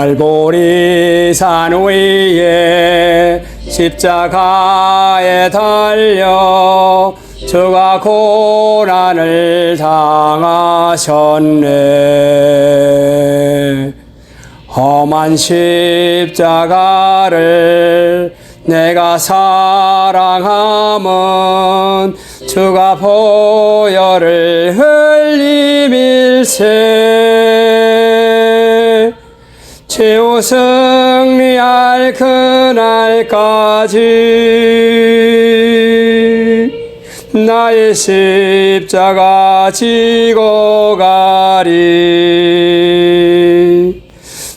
갈보리 산 위에 십자가에 달려 주가 고난을 당하셨네. 험한 십자가를 내가 사랑함은 주가 보혈을 흘림일세. 채워 승리할 그날까지 나의 십자가 지고 가리.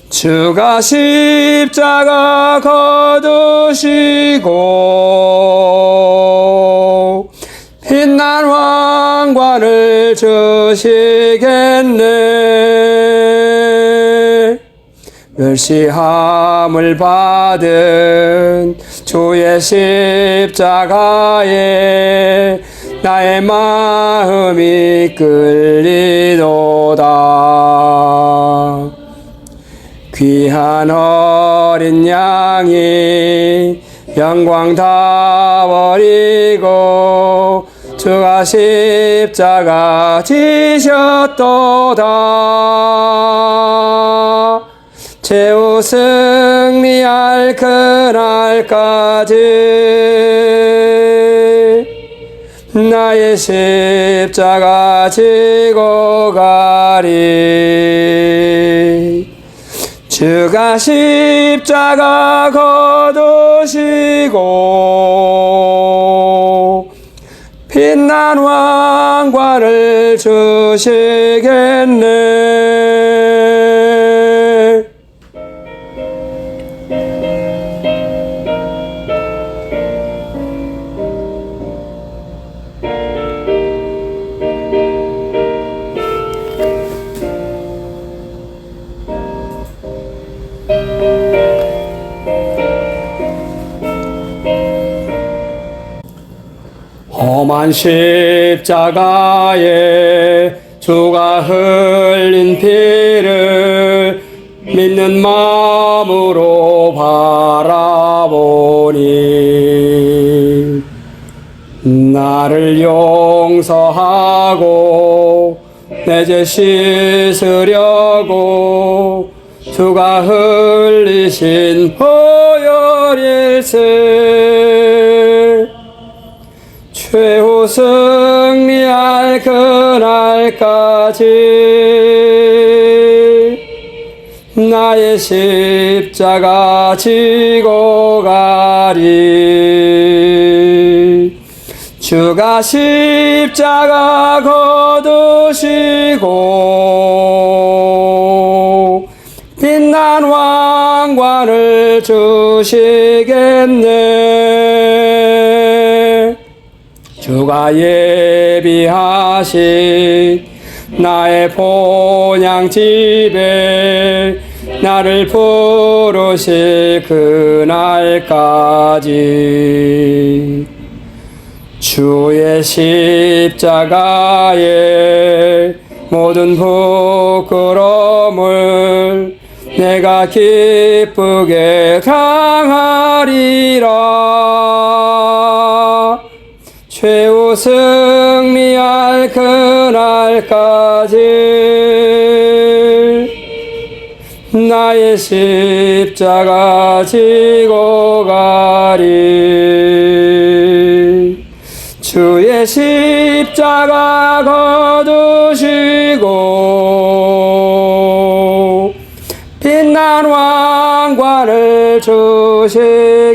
주가 십자가 거두시고 빛난 왕관을 주시겠네. 멸시함을 받은 주의 십자가에 나의 마음이 끌리도다. 귀한 어린 양이 영광 다 버리고 주가 십자가 지셨도다. 최후 승리할 그날까지 나의 십자가 지고 가리. 주가 십자가 거두시고 빛난 왕관을 주시겠네. 험한 십자가에 주가 흘린 피를 믿는 마음으로 바라보니 나를 용서하고 내 죄 씻으려고 주가 흘리신 보혈일세. 최후 승리할 그날까지 나의 십자가 지고 가리. 주가 십자가 거두시고 빛난 왕관을 주시겠네. 주가 예비하신 나의 본향집에 나를 부르실 그날까지 주의 십자가에 모든 분 내가 기쁘게 강하리라. 최후 승리할 그날까지 나의 십자가 지고 가리. 주의 십자가 거두시고 영원한 왕관을 주시겠네.